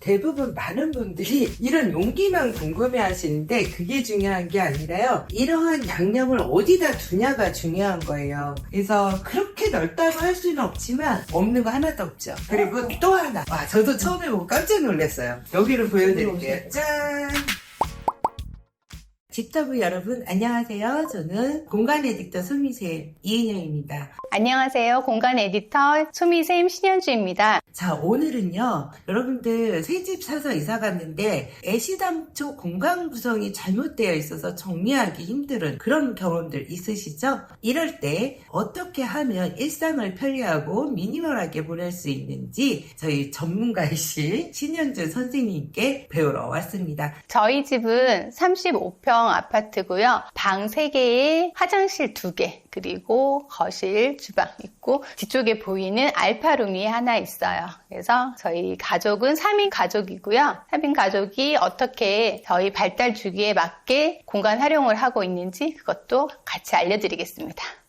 대부분 많은 분들이 이런 용기만 궁금해 하시는데 그게 중요한 게 아니라요. 이러한 양념을 어디다 두냐가 중요한 거예요. 그래서 그렇게 넓다고 할 수는 없지만 없는 거 하나도 없죠. 그리고 또 하나. 와, 저도 처음에 보고 깜짝 놀랐어요. 여기를 보여드릴게요. 짠! 집터브 여러분 안녕하세요. 저는 공간 에디터 소미쌤 이은영입니다. 안녕하세요. 공간 에디터 소미쌤 신현주입니다. 자 오늘은요 여러분들 새 집 사서 이사 갔는데 애시당초 공간 구성이 잘못되어 있어서 정리하기 힘든 그런 경험들 있으시죠? 이럴 때 어떻게 하면 일상을 편리하고 미니멀하게 보낼 수 있는지 저희 전문가이신 신현주 선생님께 배우러 왔습니다. 저희 집은 35평 아파트고요. 방 3개에 화장실 2개, 그리고 거실, 주방 있고 뒤쪽에 보이는 알파룸이 하나 있어요. 그래서 저희 가족은 3인 가족이고요. 3인 가족이 어떻게 저희 발달 주기에 맞게 공간 활용을 하고 있는지 그것도 같이 알려드리겠습니다.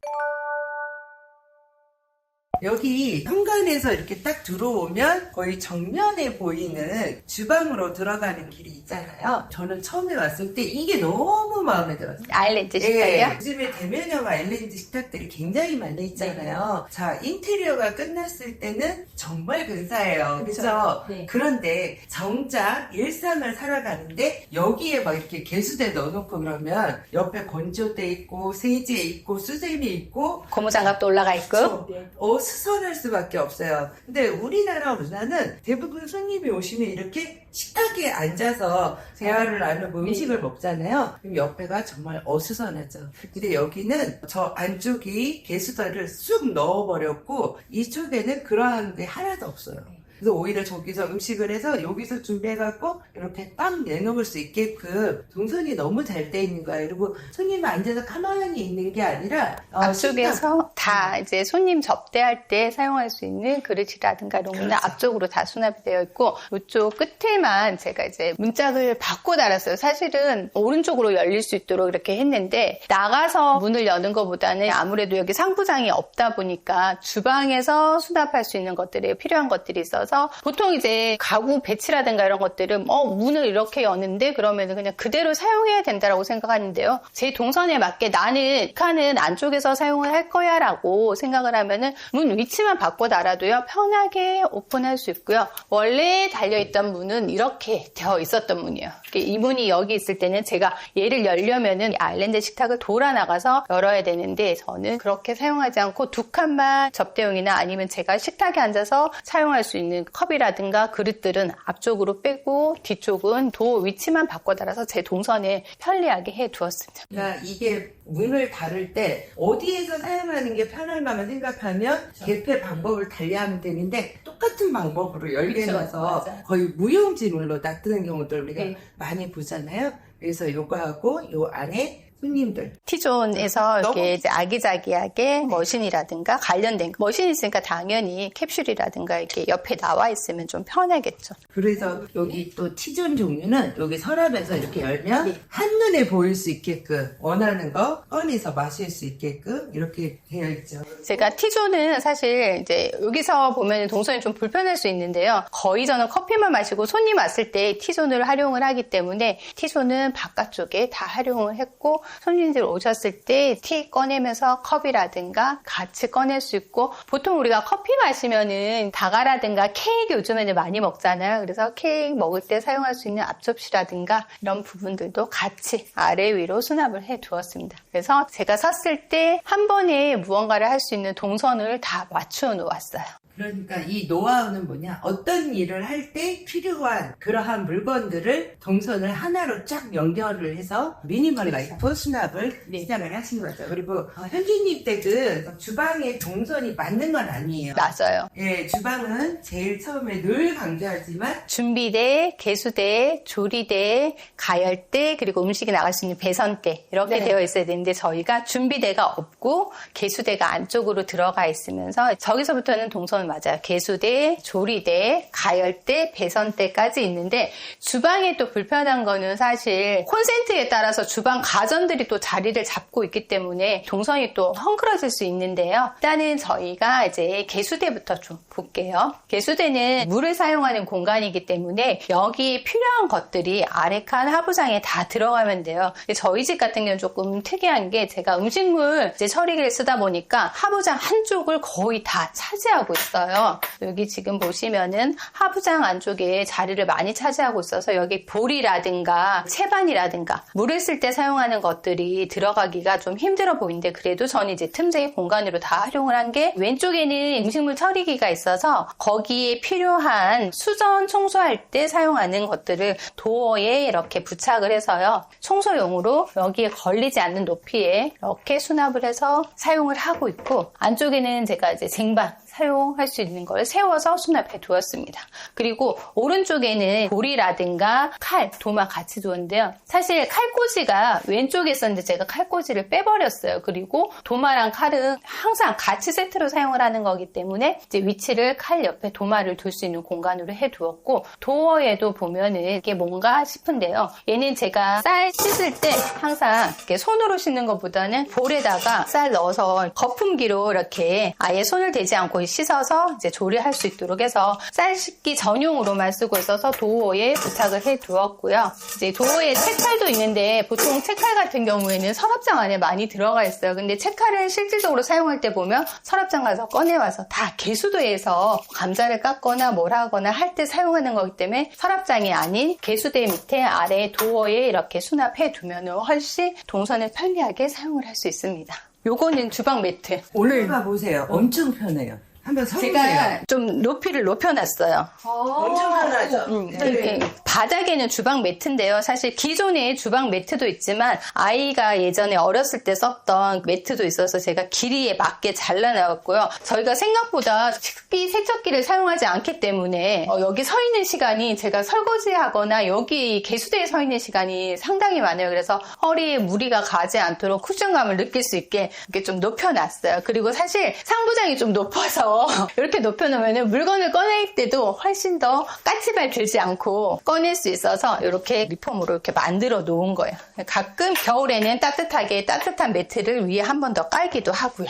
여기 현관에서 이렇게 딱 들어오면 거의 정면에 보이는 주방으로 들어가는 길이 있잖아요. 저는 처음에 왔을 때 이게 너무 마음에 들었어요. 아일랜드 식탁이요? 예, 요즘에 대면형 아일랜드 식탁들이 굉장히 많이 있잖아요. 자, 인테리어가 끝났을 때는 정말 근사해요. 그죠? 네. 그런데 정작 일상을 살아가는데 여기에 막 이렇게 개수대 넣어놓고 그러면 옆에 건조대 있고 세제 있고 수세미 있고 고무장갑도 올라가 있고 그쵸? 어, 수선할 수밖에 없어요. 근데 우리나라 문화는 대부분 손님이 오시면 이렇게 식탁에 앉아서 대화를 나누고 음식을 먹잖아요. 그럼 옆에가 정말 어수선하죠. 근데 여기는 저 안쪽이 개수대를 쑥 넣어버렸고 이쪽에는 그러한 게 하나도 없어요. 그래서 오히려 저기서 음식을 해서 여기서 준비해갖고 이렇게 딱 내놓을 수 있게끔 동선이 너무 잘 돼 있는 거예요. 그리고 손님이 앉아서 가만히 있는 게 아니라 어. 앞쪽에서 다 이제 손님 접대할 때 사용할 수 있는 그릇이라든가 이런 거는 그렇죠. 앞쪽으로 다 수납이 되어 있고 이쪽 끝에만 제가 이제 문짝을 바꿔 달았어요. 사실은 오른쪽으로 열릴 수 있도록 이렇게 했는데 나가서 문을 여는 것보다는 아무래도 여기 상부장이 없다 보니까 주방에서 수납할 수 있는 것들이 필요한 것들이 있어서 보통 이제 가구 배치라든가 이런 것들은 어 문을 이렇게 여는데 그러면 그냥 그대로 사용해야 된다라고 생각하는데요. 제 동선에 맞게 나는 칸은 안쪽에서 사용을 할 거야라고 생각을 하면은 문 위치만 바꿔 달아도요 편하게 오픈할 수 있고요. 원래 달려 있던 문은 이렇게 되어 있었던 문이에요. 이 문이 여기 있을 때는 제가 얘를 열려면은 이 아일랜드 식탁을 돌아 나가서 열어야 되는데 저는 그렇게 사용하지 않고 두 칸만 접대용이나 아니면 제가 식탁에 앉아서 사용할 수 있는 컵이라든가 그릇들은 앞쪽으로 빼고 뒤쪽은 도 위치만 바꿔 달아서 제 동선에 편리하게 해 두었습니다. 그러니까 이게 문을 닫을 때 어디에서 사용하는 게 편한가만 생각하면 개폐 방법을 달리하면 되는데 똑같은 방법으로 놔서 맞아요. 거의 무용지물로 놔두는 경우도 우리가 네. 많이 보잖아요. 그래서 요거하고 요 안에 손님들 T존에서 너무- 이렇게 아기자기하게 머신이라든가 관련된 머신 있으니까 당연히 캡슐이라든가 이렇게 옆에 나와 있으면 좀 편하겠죠. 그래서 여기 또 T존 종류는 여기 서랍에서 이렇게 열면 한눈에 보일 수 있게끔 원하는 거 꺼내서 마실 수 있게끔 이렇게 되어 있죠. 제가 T존은 사실 이제 여기서 보면 동선이 좀 불편할 수 있는데요. 거의 저는 커피만 마시고 손님 왔을 때 T존을 활용을 하기 때문에 T존은 바깥쪽에 다 활용을 했고 손님들 오셨을 때 티 꺼내면서 컵이라든가 같이 꺼낼 수 있고 보통 우리가 커피 마시면은 다가라든가 케이크 요즘에는 많이 먹잖아요. 그래서 케이크 먹을 때 사용할 수 있는 앞접시라든가 이런 부분들도 같이 아래 위로 수납을 해 두었습니다. 그래서 제가 샀을 때 한 번에 무언가를 할 수 있는 동선을 다 맞추어 놓았어요. 그러니까 이 노하우는 뭐냐? 어떤 일을 할 때 필요한 그러한 물건들을 동선을 하나로 쫙 연결을 해서 미니멀 라이프 수납을 네. 시작을 하신 거죠. 그리고 어, 현진님 댁은 주방의 동선이 맞는 건 아니에요. 맞아요. 예, 주방은 제일 처음에 늘 강조하지만 준비대, 개수대, 조리대, 가열대, 그리고 음식이 나갈 수 있는 배선대 이렇게 네. 되어 있어야 되는데 저희가 준비대가 없고 개수대가 안쪽으로 들어가 있으면서 저기서부터는 동선을 맞아요. 개수대, 조리대, 가열대, 배선대까지 있는데 주방에 또 불편한 거는 사실 콘센트에 따라서 주방 가전들이 또 자리를 잡고 있기 때문에 동선이 또 헝클어질 수 있는데요. 일단은 저희가 이제 개수대부터 좀 볼게요. 개수대는 물을 사용하는 공간이기 때문에 여기 필요한 것들이 아래 칸 하부장에 다 들어가면 돼요. 저희 집 같은 경우는 조금 특이한 게 제가 음식물 이제 처리기를 쓰다 보니까 하부장 한쪽을 거의 다 차지하고 있어요. 여기 지금 보시면은 하부장 안쪽에 자리를 많이 차지하고 있어서 여기 볼이라든가 채반이라든가 물을 쓸 때 사용하는 것들이 들어가기가 좀 힘들어 보이는데 그래도 저는 이제 틈새의 공간으로 다 활용을 한 게 왼쪽에는 음식물 처리기가 있어서 거기에 필요한 수전 청소할 때 사용하는 것들을 도어에 이렇게 부착을 해서요. 청소용으로 여기에 걸리지 않는 높이에 이렇게 수납을 해서 사용을 하고 있고 안쪽에는 제가 이제 쟁반 사용할 수 있는 걸 세워서 수납해 두었습니다. 그리고 오른쪽에는 볼이라든가 칼, 도마 같이 두었는데요. 사실 칼꽂이가 왼쪽에 있었는데 제가 칼꽂이를 빼버렸어요. 그리고 도마랑 칼은 항상 같이 세트로 사용을 하는 거기 때문에 이제 위치를 칼 옆에 도마를 둘 수 있는 공간으로 해 두었고 도어에도 보면은 이게 뭔가 싶은데요. 얘는 제가 쌀 씻을 때 항상 이렇게 손으로 씻는 것보다는 볼에다가 쌀 넣어서 거품기로 이렇게 아예 손을 대지 않고 씻어서 이제 조리할 수 있도록 해서 쌀 씻기 전용으로만 쓰고 있어서 도어에 부착을 해 두었고요. 이제 도어에 채칼도 있는데 보통 채칼 같은 경우에는 서랍장 안에 많이 들어가 있어요. 근데 채칼은 실질적으로 사용할 때 보면 서랍장 가서 꺼내와서 다 개수도에서 감자를 깎거나 뭘 하거나 할 때 사용하는 거기 때문에 서랍장이 아닌 개수대 밑에 아래 도어에 이렇게 수납해 두면 훨씬 동선을 편리하게 사용을 할 수 있습니다. 요거는 주방 매트. 올라가 보세요. 엄청 편해요. 한번 서보세요. 제가 좀 높이를 높여놨어요. 엄청 편하죠. 음, 네. 이렇게 바닥에는 주방 매트인데요. 사실 기존에 주방 매트도 있지만 아이가 예전에 어렸을 때 썼던 매트도 있어서 제가 길이에 맞게 잘라놨고요. 저희가 생각보다 식기 세척기를 사용하지 않기 때문에 어, 여기 서 있는 시간이 제가 설거지하거나 여기 개수대에 서 있는 시간이 상당히 많아요. 그래서 허리에 무리가 가지 않도록 쿠션감을 느낄 수 있게 이렇게 좀 높여놨어요. 그리고 사실 상부장이 좀 높아서 이렇게 높여놓으면 물건을 꺼낼 때도 훨씬 더 까치발 들지 않고 꺼낼 수 있어서 이렇게 리폼으로 이렇게 만들어 놓은 거예요. 가끔 겨울에는 따뜻하게 따뜻한 매트를 위에 한 번 더 깔기도 하고요.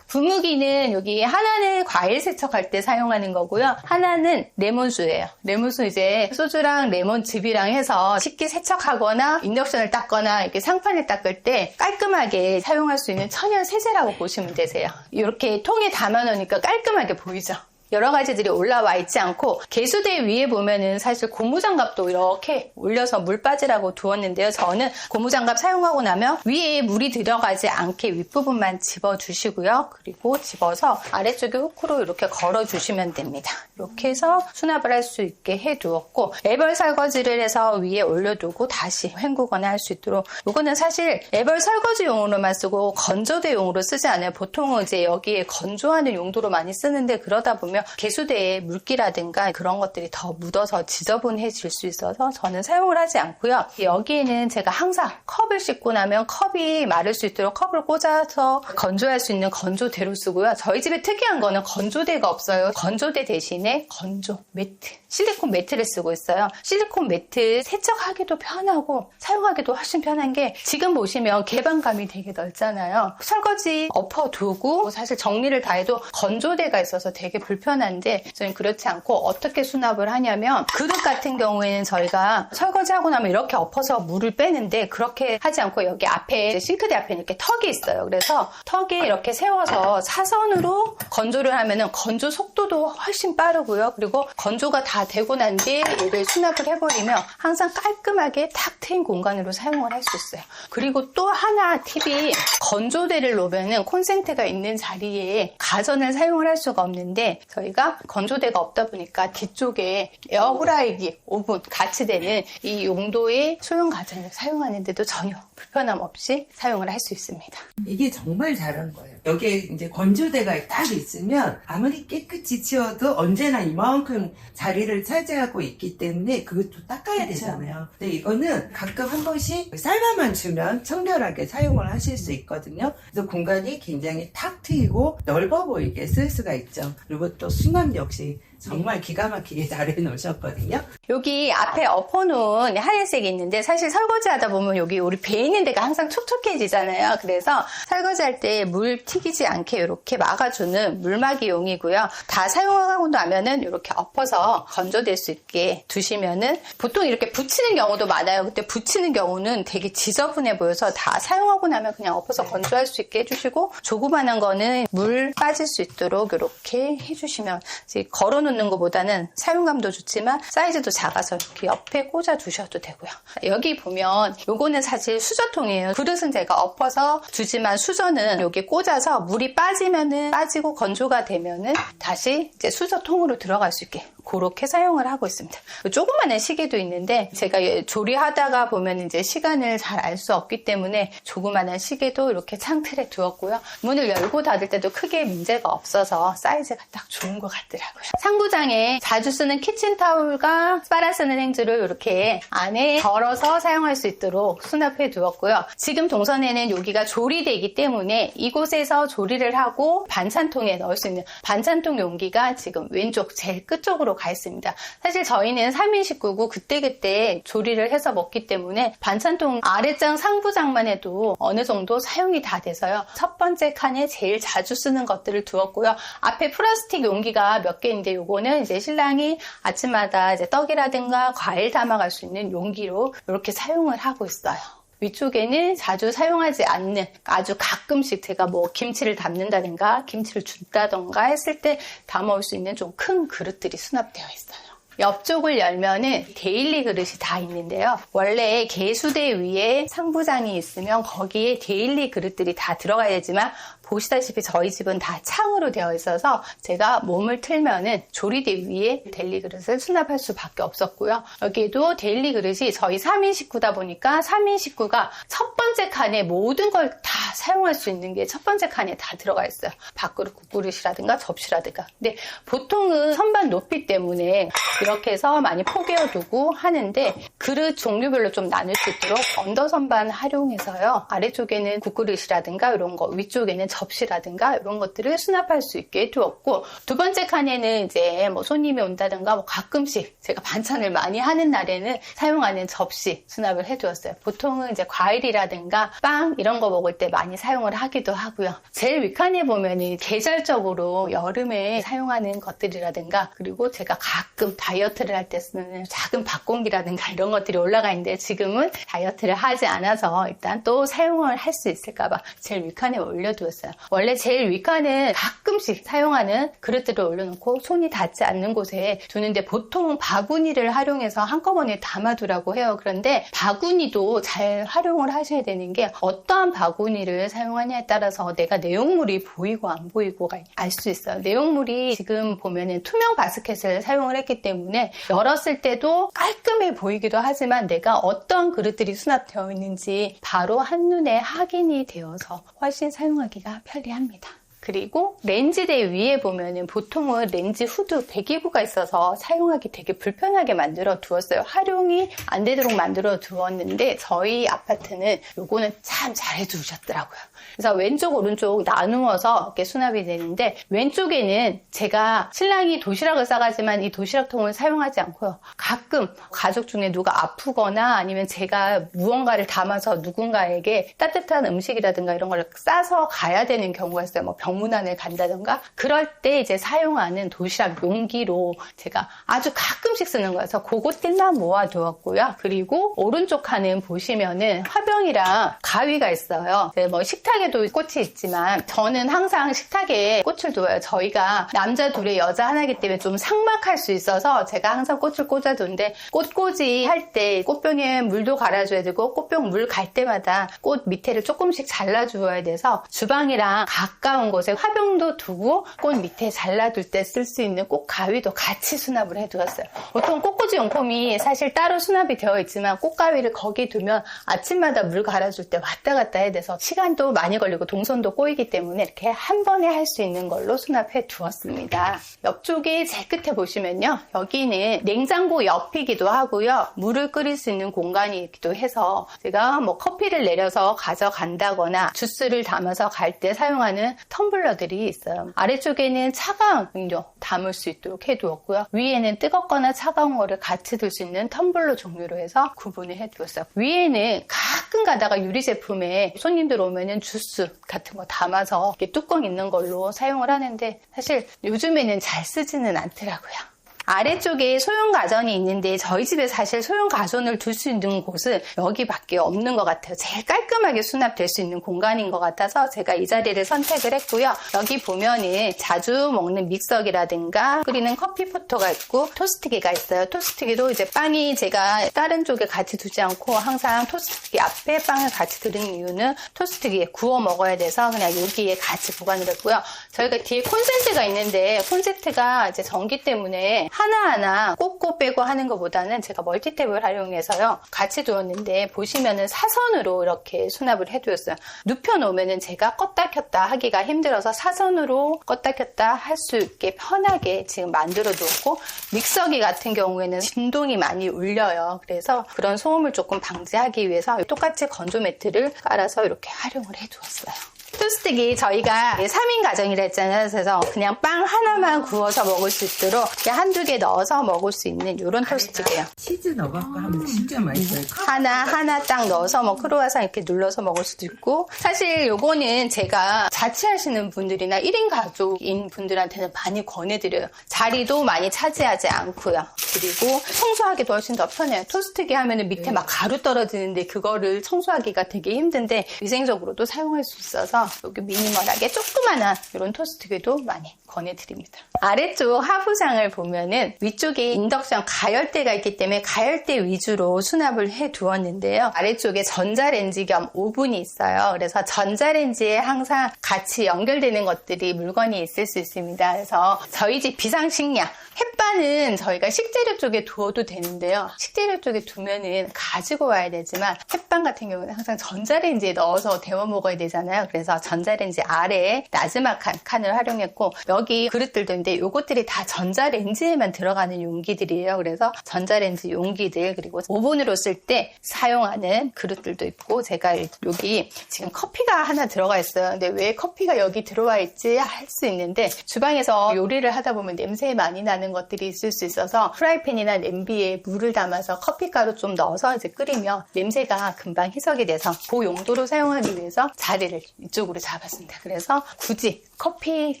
분무기는 여기 하나는 과일 세척할 때 사용하는 거고요. 하나는 레몬수예요. 레몬수 이제 소주랑 레몬즙이랑 해서 식기 세척하거나 인덕션을 닦거나 이렇게 상판을 닦을 때 깔끔하게 사용할 수 있는 천연 세제라고 보시면 되세요. 이렇게 통에 담아 놓으니까 깔끔하게 보이죠. 여러 가지들이 올라와 있지 않고 개수대 위에 보면은 사실 고무장갑도 이렇게 올려서 물 빠지라고 두었는데요. 저는 고무장갑 사용하고 나면 위에 물이 들어가지 않게 윗부분만 집어 주시고요. 그리고 집어서 아래쪽에 후크로 이렇게 걸어 주시면 됩니다. 이렇게 해서 수납을 할 수 있게 해 두었고 애벌 설거지를 해서 위에 올려두고 다시 헹구거나 할 수 있도록 이거는 사실 애벌 설거지용으로만 쓰고 건조대용으로 쓰지 않아요. 보통은 이제 여기에 건조하는 용도로 많이 쓰는데 그러다 보면 개수대에 물기라든가 그런 것들이 더 묻어서 지저분해질 수 있어서 저는 사용을 하지 않고요. 여기에는 제가 항상 컵을 씻고 나면 컵이 마를 수 있도록 컵을 꽂아서 건조할 수 있는 건조대로 쓰고요. 저희 집에 특이한 거는 건조대가 없어요. 건조대 대신에 건조 매트, 실리콘 매트를 쓰고 있어요. 실리콘 매트 세척하기도 편하고 사용하기도 훨씬 편한 게 지금 보시면 개방감이 되게 넓잖아요. 설거지 엎어두고 사실 정리를 다 해도 건조대가 있어서 되게 불편 한데 저는 그렇지 않고 어떻게 수납을 하냐면 그릇 같은 경우에는 저희가 설거지하고 나면 이렇게 엎어서 물을 빼는데 그렇게 하지 않고 여기 앞에 싱크대 앞에 이렇게 턱이 있어요. 그래서 턱에 이렇게 세워서 사선으로 건조를 하면은 건조 속도도 훨씬 빠르고요. 그리고 건조가 다 되고 난 뒤에 얘를 수납을 해버리면 항상 깔끔하게 탁 트인 공간으로 사용을 할 수 있어요. 그리고 또 하나 팁이 건조대를 놓으면은 콘센트가 있는 자리에 가전을 사용을 할 수가 없는데 저희가 건조대가 없다 보니까 뒤쪽에 에어프라이기, 오븐 같이 되는 이 용도의 소형 가전을 사용하는데도 전혀 불편함 없이 사용을 할 수 있습니다. 이게 정말 잘한 거예요. 여기에 이제 건조대가 딱 있으면 아무리 깨끗이 치워도 언제나 이만큼 자리를 차지하고 있기 때문에 그것도 닦아야. 되잖아요. 근데 이거는 가끔 한 번씩 쌀밥만 주면 청결하게 사용을 하실 수 있거든요. 그래서 공간이 굉장히 탁 트이고 넓어 보이게 쓸 수가 있죠. 그리고 또 수납 역시 정말 기가 막히게 잘 해놓으셨거든요. 여기 앞에 엎어놓은 하얀색이 있는데 사실 설거지 하다 보면 여기 우리 배 있는 데가 항상 촉촉해지잖아요. 그래서 설거지할 때 물 튀기지 않게 이렇게 막아주는 물막이용이고요. 다 사용하고 나면은 이렇게 엎어서 건조될 수 있게 두시면은 보통 이렇게 붙이는 경우도 많아요. 그때 붙이는 경우는 되게 지저분해 보여서 다 사용하고 나면 그냥 엎어서 건조할 수 있게 해주시고 조그만한 거는 물 빠질 수 있도록 이렇게 해주시면 이제 걸어놓 는 것보다는 사용감도 좋지만 사이즈도 작아서 이렇게 옆에 꽂아 두셔도 되고요. 여기 보면 요거는 사실 수저통이에요. 그릇은 제가 엎어서 주지만 수저는 여기 꽂아서 물이 빠지면은 빠지고 건조가 되면은 다시 이제 수저통으로 들어갈 수 있게 그렇게 사용을 하고 있습니다. 조그마한 시계도 있는데 제가 조리하다가 보면 이제 시간을 잘 알 수 없기 때문에 조그마한 시계도 이렇게 창틀에 두었고요. 문을 열고 닫을 때도 크게 문제가 없어서 사이즈가 딱 좋은 것 같더라고요. 상부장에 자주 쓰는 키친타올과 빨아 쓰는 행주를 이렇게 안에 걸어서 사용할 수 있도록 수납해 두었고요. 지금 동선에는 여기가 조리되기 때문에 이곳에서 조리를 하고 반찬통에 넣을 수 있는 반찬통 용기가 지금 왼쪽 제일 끝쪽으로 가 있습니다. 사실 저희는 3인 식구고 그때그때 조리를 해서 먹기 때문에 반찬통 아래장 상부장만 해도 어느 정도 사용이 다 돼서요. 첫 번째 칸에 제일 자주 쓰는 것들을 두었고요. 앞에 플라스틱 용기가 몇 개인데 요거는 이제 신랑이 아침마다 이제 떡이라든가 과일 담아갈 수 있는 용기로 이렇게 사용을 하고 있어요. 위쪽에는 자주 사용하지 않는 아주 가끔씩 제가 뭐 김치를 담는다든가 김치를 준다던가 했을 때 담아올 수 있는 좀 큰 그릇들이 수납되어 있어요. 옆쪽을 열면은 데일리 그릇이 다 있는데요. 원래 개수대 위에 상부장이 있으면 거기에 데일리 그릇들이 다 들어가야 되지만 보시다시피 저희 집은 다 창으로 되어 있어서 제가 몸을 틀면은 조리대 위에 데일리 그릇을 수납할 수밖에 없었고요. 여기에도 데일리 그릇이 저희 3인 식구다 보니까 3인 식구가 첫 번째 칸에 모든 걸 다 사용할 수 있는 게 첫 번째 칸에 다 들어가 있어요. 밥그릇, 국그릇이라든가 접시라든가. 근데 보통은 선반 높이 때문에 이렇게 해서 많이 포개어 두고 하는데 그릇 종류별로 좀 나눌 수 있도록 언더 선반 활용해서요. 아래쪽에는 국그릇이라든가 이런 거, 위쪽에는 접시라든가 이런 것들을 수납할 수 있게 두었고 두 번째 칸에는 이제 뭐 손님이 온다든가 뭐 가끔씩 제가 반찬을 많이 하는 날에는 사용하는 접시 수납을 해두었어요. 보통은 이제 과일이라든가 빵 이런 거 먹을 때 많이 사용을 하기도 하고요. 제일 윗칸에 보면은 계절적으로 여름에 사용하는 것들이라든가 그리고 제가 가끔 다이어트를 할 때 쓰는 작은 밥공기라든가 이런 것들이 올라가 있는데 지금은 다이어트를 하지 않아서 일단 또 사용을 할 수 있을까봐 제일 윗칸에 올려두었어요. 원래 제일 윗칸은 가끔씩 사용하는 그릇들을 올려놓고 손이 닿지 않는 곳에 두는데 보통 바구니를 활용해서 한꺼번에 담아두라고 해요. 그런데 바구니도 잘 활용을 하셔야 되는 게 어떠한 바구니를 사용하냐에 따라서 내가 내용물이 보이고 안 보이고가 알 수 있어요. 내용물이 지금 보면은 투명 바스켓을 사용을 했기 때문에 열었을 때도 깔끔해 보이기도 하지만 내가 어떤 그릇들이 수납되어 있는지 바로 한눈에 확인이 되어서 훨씬 사용하기가 편리합니다. 그리고 렌즈대 위에 보면은 보통은 렌즈 후드 배기구가 있어서 사용하기 되게 불편하게 만들어 두었어요. 활용이 안 되도록 만들어 두었는데 저희 아파트는 요거는 참 잘해 두셨더라고요. 그래서 왼쪽 오른쪽 나누어서 이렇게 수납이 되는데 왼쪽에는 제가 신랑이 도시락을 싸가지만 이 도시락통을 사용하지 않고요. 가끔 가족 중에 누가 아프거나 아니면 제가 무언가를 담아서 누군가에게 따뜻한 음식이라든가 이런 걸 싸서 가야 되는 경우가 있어요. 뭐 병문안을 간다든가 그럴 때 이제 사용하는 도시락 용기로 제가 아주 가끔씩 쓰는 거여서 그것들만 모아두었고요. 그리고 오른쪽 칸은 보시면은 화병이랑 가위가 있어요. 네, 뭐 식탁에 도 꽃이 있지만 저는 항상 식탁에 꽃을 두어요. 저희가 남자 둘에 여자 하나이기 때문에 좀 삭막할 수 있어서 제가 항상 꽃을 꽂아두는데 꽃꽂이 할 때 꽃병에 물도 갈아줘야 되고 꽃병 물 갈 때마다 꽃 밑에를 조금씩 잘라주어야 돼서 주방이랑 가까운 곳에 화병도 두고 꽃 밑에 잘라둘 때 쓸 수 있는 꽃 가위도 같이 수납을 해두었어요. 보통 꽃꽂이 용품이 사실 따로 수납이 되어 있지만 꽃가위를 거기 두면 아침마다 물 갈아줄 때 왔다 갔다 해야 돼서 시간도 많이 많이 걸리고 동선도 꼬이기 때문에 이렇게 한 번에 할 수 있는 걸로 수납해 두었습니다. 옆쪽에 제 끝에 보시면요. 여기는 냉장고 옆이기도 하고요. 물을 끓일 수 있는 공간이기도 해서 제가 뭐 커피를 내려서 가져간다거나 주스를 담아서 갈 때 사용하는 텀블러들이 있어요. 아래쪽에는 차가운 음료 담을 수 있도록 해 두었고요. 위에는 뜨겁거나 차가운 거를 같이 둘수 있는 텀블러 종류로 해서 구분을 해 두었어요. 위에는 가끔 가다가 유리 제품에 손님들 오면은 주스 같은 거 담아서 뚜껑 있는 걸로 사용을 하는데 사실 요즘에는 잘 쓰지는 않더라고요. 아래쪽에 소형 가전이 있는데 저희 집에 사실 소형 가전을 둘 수 있는 곳은 여기밖에 없는 것 같아요. 제일 깔끔하게 수납될 수 있는 공간인 것 같아서 제가 이 자리를 선택을 했고요. 여기 보면은 자주 먹는 믹서기라든가 끓이는 커피 포터가 있고 토스트기가 있어요. 토스트기도 이제 빵이 제가 다른 쪽에 같이 두지 않고 항상 토스트기 앞에 빵을 같이 두는 이유는 토스트기에 구워 먹어야 돼서 그냥 여기에 같이 보관을 했고요. 저희가 뒤에 콘센트가 있는데 콘센트가 이제 전기 때문에 하나하나 꽂고 빼고 하는 것보다는 제가 멀티탭을 활용해서요. 같이 두었는데 보시면은 사선으로 이렇게 수납을 해두었어요. 눕혀놓으면은 제가 껐다 켰다 하기가 힘들어서 사선으로 껐다 켰다 할 수 있게 편하게 지금 만들어 두었고 믹서기 같은 경우에는 진동이 많이 울려요. 그래서 그런 소음을 조금 방지하기 위해서 똑같이 건조 매트를 깔아서 이렇게 활용을 해두었어요. 토스트기 저희가 3인 가정이라 했잖아요. 그래서 그냥 빵 하나만 구워서 먹을 수 있도록 이렇게 한두 개 넣어서 먹을 수 있는 이런 토스트기예요. 치즈 넣어갖고 하면 진짜 맛있어요. 하나 하나 딱 넣어서 뭐 크로와상 이렇게 눌러서 먹을 수도 있고 사실 요거는 제가 자취하시는 분들이나 1인 가족인 분들한테는 많이 권해드려요. 자리도 많이 차지하지 않고요. 그리고 청소하기도 훨씬 더 편해요. 토스트기 하면은 밑에 막 가루 떨어지는데 그거를 청소하기가 되게 힘든데 위생적으로도 사용할 수 있어서 여기 미니멀하게 조그만한 이런 토스트기도 많이 권해드립니다. 아래쪽 하부장을 보면은 위쪽에 인덕션 가열대가 있기 때문에 가열대 위주로 수납을 해 두었는데요. 아래쪽에 전자레인지 겸 오븐이 있어요. 그래서 전자레인지에 항상 같이 연결되는 것들이 물건이 있을 수 있습니다. 그래서 저희 집 비상식량 햇반은 저희가 식재료 쪽에 두어도 되는데요. 식재료 쪽에 두면은 가지고 와야 되지만 햇반 같은 경우는 항상 전자레인지에 넣어서 데워 먹어야 되잖아요. 그래서 전자레인지 아래에 나지막한 칸을 활용했고 여기 그릇들도 있는데 이것들이 다 전자레인지에만 들어가는 용기들이에요. 그래서 전자레인지 용기들 그리고 오븐으로 쓸 때 사용하는 그릇들도 있고 제가 여기 지금 커피가 하나 들어가 있어요. 근데 왜 커피가 여기 들어와 있지 할 수 있는데 주방에서 요리를 하다 보면 냄새 많이 나는 것들이 있을 수 있어서 프라이팬이나 냄비에 물을 담아서 커피가루 좀 넣어서 이제 끓이면 냄새가 금방 희석이 돼서 그 용도로 사용하기 위해서 자리를 이쪽으로 잡았습니다. 그래서 굳이 커피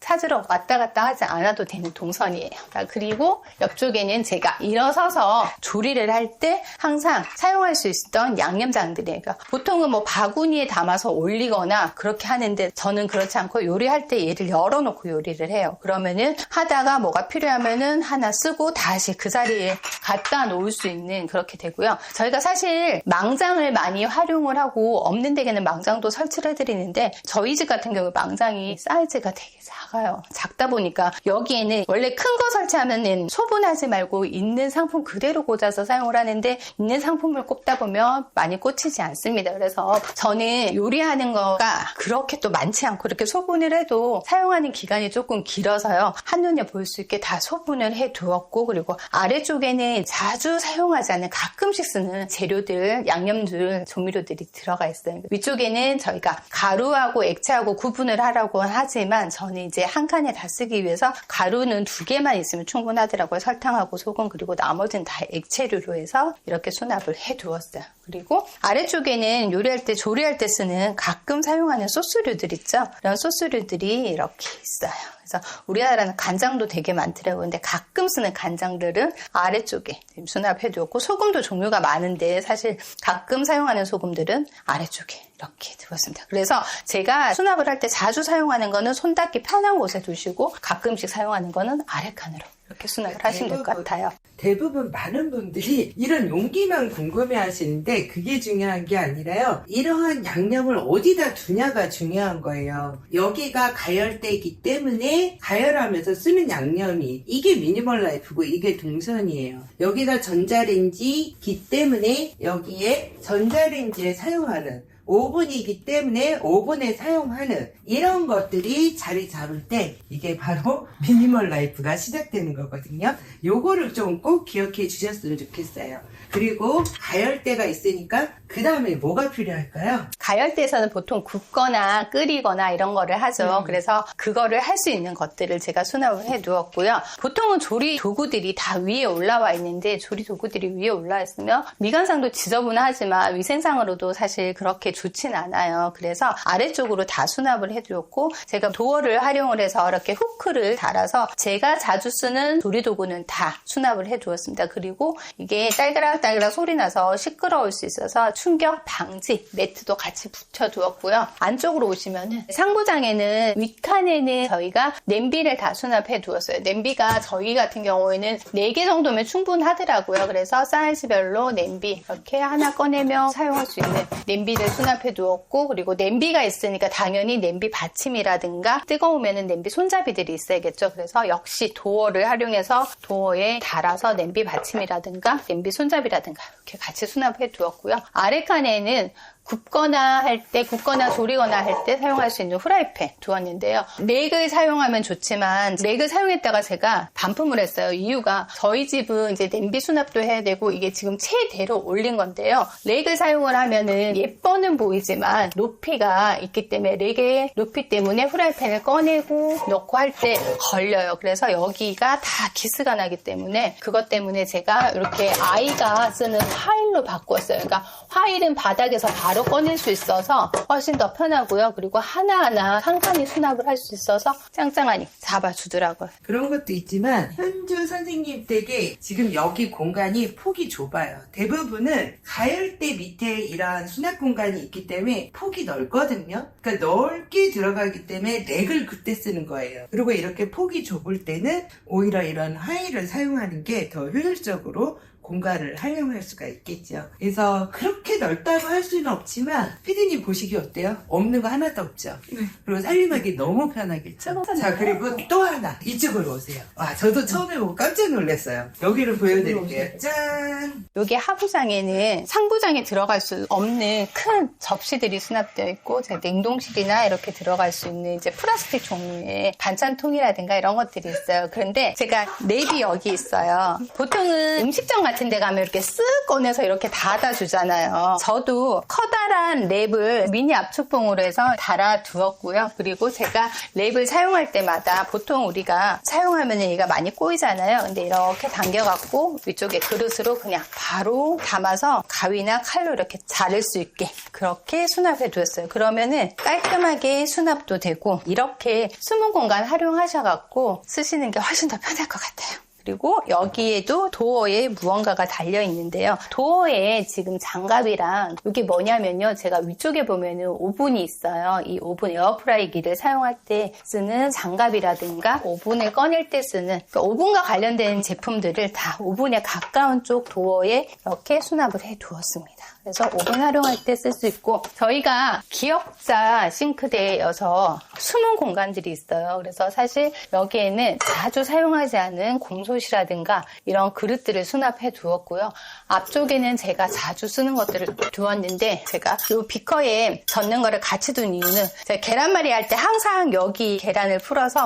찾으러 왔다 갔다 하지 않아도 되는 동선이에요. 자, 그리고 옆쪽에는 제가 일어서서 조리를 할 때 항상 사용할 수 있었던 양념장들이에요. 그러니까 보통은 뭐 바구니에 담아서 올리거나 그렇게 하는데 저는 그렇지 않고 요리할 때 얘를 열어놓고 요리를 해요. 그러면은 하다가 뭐가 필요하면은 하나 쓰고 다시 그 자리에 갖다 놓을 수 있는 그렇게 되고요. 저희가 사실 망장을 많이 활용을 하고 없는 데에는 망장도 설치를 해드리는데 저희 집 같은 경우 망장이 사이즈 가 되게 작아요. 작다 보니까 여기에는 원래 큰 거 설치하면은 소분하지 말고 있는 상품 그대로 꽂아서 사용을 하는데 있는 상품을 꼽다 보면 많이 꽂히지 않습니다. 그래서 저는 요리하는 거가 그렇게 또 많지 않고 이렇게 소분을 해도 사용하는 기간이 조금 길어서요. 한눈에 볼 수 있게 다 소분을 해 두었고 그리고 아래쪽에는 자주 사용하지 않는 가끔씩 쓰는 재료들, 양념들, 조미료들이 들어가 있어요. 위쪽에는 저희가 가루하고 액체하고 구분을 하라고 하지만 저는 이제 한 칸에 다 쓰기 위해서 가루는 두 개만 있으면 충분하더라고요. 설탕하고 소금 그리고 나머지는 다 액체류로 해서 이렇게 수납을 해 두었어요. 그리고 아래쪽에는 요리할 때 조리할 때 쓰는 가끔 사용하는 소스류들 있죠. 이런 소스류들이 이렇게 있어요. 그래서 우리나라는 간장도 되게 많더라고요. 근데 가끔 쓰는 간장들은 아래쪽에 수납해 두었고 소금도 종류가 많은데 사실 가끔 사용하는 소금들은 아래쪽에 이렇게 두었습니다. 그래서 제가 수납을 할 때 자주 사용하는 거는 손 닦기 편한 곳에 두시고 가끔씩 사용하는 거는 아래 칸으로 이렇게 수납을 하시면 될 것 같아요. 대부분 많은 분들이 이런 용기만 궁금해 하시는데 그게 중요한 게 아니라요. 이러한 양념을 어디다 두냐가 중요한 거예요. 여기가 가열대이기 때문에 가열하면서 쓰는 양념이 이게 미니멀 라이프고 이게 동선이에요. 여기가 전자레인지기 때문에 여기에 전자레인지에 사용하는 오븐이기 때문에 오븐에 사용하는 이런 것들이 자리 잡을 때 이게 바로 미니멀 라이프가 시작되는 거거든요. 요거를 좀 꼭 기억해 주셨으면 좋겠어요. 그리고 가열대가 있으니까 그 다음에 뭐가 필요할까요? 가열대에서는 보통 굽거나 끓이거나 이런 거를 하죠. 음. 그래서 그거를 할 수 있는 것들을 제가 수납을 해 두었고요. 보통은 조리 도구들이 다 위에 올라와 있는데 조리 도구들이 위에 올라와 있으면 미관상도 지저분하지만 위생상으로도 사실 그렇게 좋진 않아요. 그래서 아래쪽으로 다 수납을 해 두었고 제가 도어를 활용을 해서 이렇게 후크를 달아서 제가 자주 쓰는 조리 도구는 다 수납을 해 두었습니다. 그리고 이게 딸그락딸그락 소리 나서 시끄러울 수 있어서 충격 방지 매트도 같이 붙여 두었고요. 안쪽으로 오시면은 상부장에는 윗칸에는 저희가 냄비를 다 수납해 두었어요. 냄비가 저희 같은 경우에는 4개 정도면 충분하더라고요. 그래서 사이즈별로 냄비 이렇게 하나 꺼내며 사용할 수 있는 냄비를 수납 해 두었고 그리고 냄비가 있으니까 당연히 냄비 받침이라든가 뜨거우면은 냄비 손잡이들이 있어야겠죠. 그래서 역시 도어를 활용해서 도어에 달아서 냄비 받침이라든가 냄비 손잡이라든가 이렇게 같이 수납해 두었고요. 아래 칸에는 굽거나 할 때, 굽거나 조리거나 할 때 사용할 수 있는 후라이팬 두었는데요. 렉을 사용하면 좋지만 렉을 사용했다가 제가 반품을 했어요. 이유가 저희 집은 이제 냄비 수납도 해야 되고 이게 지금 최대로 올린 건데요. 렉을 사용을 하면은 예뻐는 보이지만 높이가 있기 때문에 렉의 높이 때문에 후라이팬을 꺼내고 넣고 할 때 걸려요. 그래서 여기가 다 기스가 나기 때문에 그것 때문에 제가 이렇게 아이가 쓰는 화일로 바꾸었어요. 그러니까 화일은 바닥에서 바로 꺼낼 수 있어서 훨씬 더 편하고요. 그리고 하나하나 칸칸이 수납을 할 수 있어서 짱짱하니 잡아주더라고요. 그런 것도 있지만 현주 선생님 댁에 지금 여기 공간이 폭이 좁아요. 대부분은 가열대 밑에 이러한 수납 공간이 있기 때문에 폭이 넓거든요. 그러니까 넓게 들어가기 때문에 렉을 그때 쓰는 거예요. 그리고 이렇게 폭이 좁을 때는 오히려 이런 하이를 사용하는 게 더 효율적으로 공간을 활용할 수가 있겠죠. 그래서 그렇게 넓다고 할 수는 없지만 피디님 보시기 어때요? 없는 거 하나도 없죠. 그리고 살림하기 너무 편하겠죠. 자 그리고 또 하나 이쪽으로 오세요. 와 저도 처음에 보고 깜짝 놀랐어요. 여기를 보여드릴게요. 짠. 여기 하부장에는 상부장에 들어갈 수 없는 큰 접시들이 수납되어 있고 냉동실이나 이렇게 들어갈 수 있는 이제 플라스틱 종류의 반찬통이라든가 이런 것들이 있어요. 그런데 제가 랩이 여기 있어요. 보통은 음식점 같은 데 가면 이렇게 쓱 꺼내서 이렇게 닫아주잖아요. 저도 커다란 랩을 미니 압축봉으로 해서 달아 두었고요. 그리고 제가 랩을 사용할 때마다 보통 우리가 사용하면 얘가 많이 꼬이잖아요. 근데 이렇게 당겨갖고 위쪽에 그릇으로 그냥 바로 담아서 가위나 칼로 이렇게 자를 수 있게 그렇게 수납해 두었어요. 그러면은 깔끔하게 수납도 되고 이렇게 숨은 공간 활용하셔갖고 쓰시는 게 훨씬 더 편할 것 같아요. 그리고 여기에도 도어에 무언가가 달려 있는데요. 도어에 지금 장갑이랑 이게 뭐냐면요. 제가 위쪽에 보면은 오븐이 있어요. 이 오븐 에어프라이기를 사용할 때 쓰는 장갑이라든가 오븐을 꺼낼 때 쓰는 그러니까 오븐과 관련된 제품들을 다 오븐에 가까운 쪽 도어에 이렇게 수납을 해 두었습니다. 그래서 오븐 활용할 때 쓸 수 있고 저희가 기역자 싱크대여서 숨은 공간들이 있어요. 그래서 사실 여기에는 자주 사용하지 않은 공솥이라든가 이런 그릇들을 수납해 두었고요. 앞쪽에는 제가 자주 쓰는 것들을 두었는데 제가 이 비커에 젓는 거를 같이 둔 이유는 제가 계란말이 할 때 항상 여기 계란을 풀어서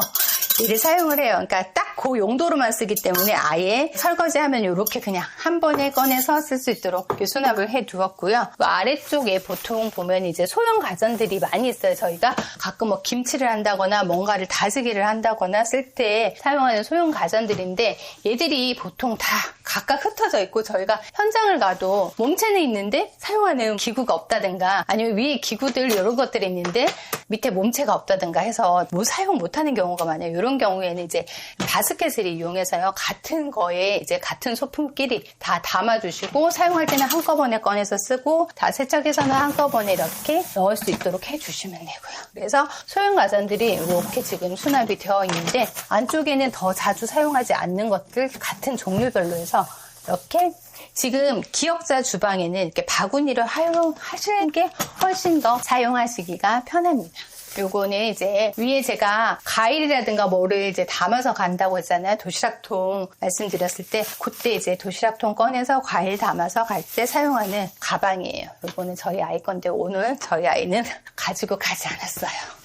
이를 사용을 해요. 그러니까 딱 그 용도로만 쓰기 때문에 아예 설거지하면 이렇게 그냥 한 번에 꺼내서 쓸 수 있도록 이렇게 수납을 해 두었고요. 그 아래쪽에 보통 보면 이제 소형 가전들이 많이 있어요. 저희가 가끔 뭐 김치를 한다거나 뭔가를 다지기를 한다거나 쓸 때 사용하는 소형 가전들인데 얘들이 보통 다 각각 흩어져 있고 저희가 현장을 가도 몸체는 있는데 사용하는 기구가 없다든가 아니면 위에 기구들 이런 것들이 있는데 밑에 몸체가 없다든가 해서 뭐 사용 못하는 경우가 많아요. 이런 경우에는 이제 바스켓을 이용해서요 같은 거에 이제 같은 소품끼리 다 담아주시고 사용할 때는 한꺼번에 꺼내서 쓰고 다 세척해서는 한꺼번에 이렇게 넣을 수 있도록 해주시면 되고요. 그래서 소형 가전들이 이렇게 지금 수납이 되어 있는데 안쪽에는 더 자주 사용하지 않는 것들 같은 종류별로 해서 이렇게 지금 기역자 주방에는 이렇게 바구니를 활용하시는 게 훨씬 더 사용하시기가 편합니다. 요거는 이제 위에 제가 과일이라든가 뭐를 이제 담아서 간다고 했잖아요. 도시락통 말씀드렸을 때 그때 이제 도시락통 꺼내서 과일 담아서 갈 때 사용하는 가방이에요. 요거는 저희 아이 건데 오늘 저희 아이는 가지고 가지 않았어요.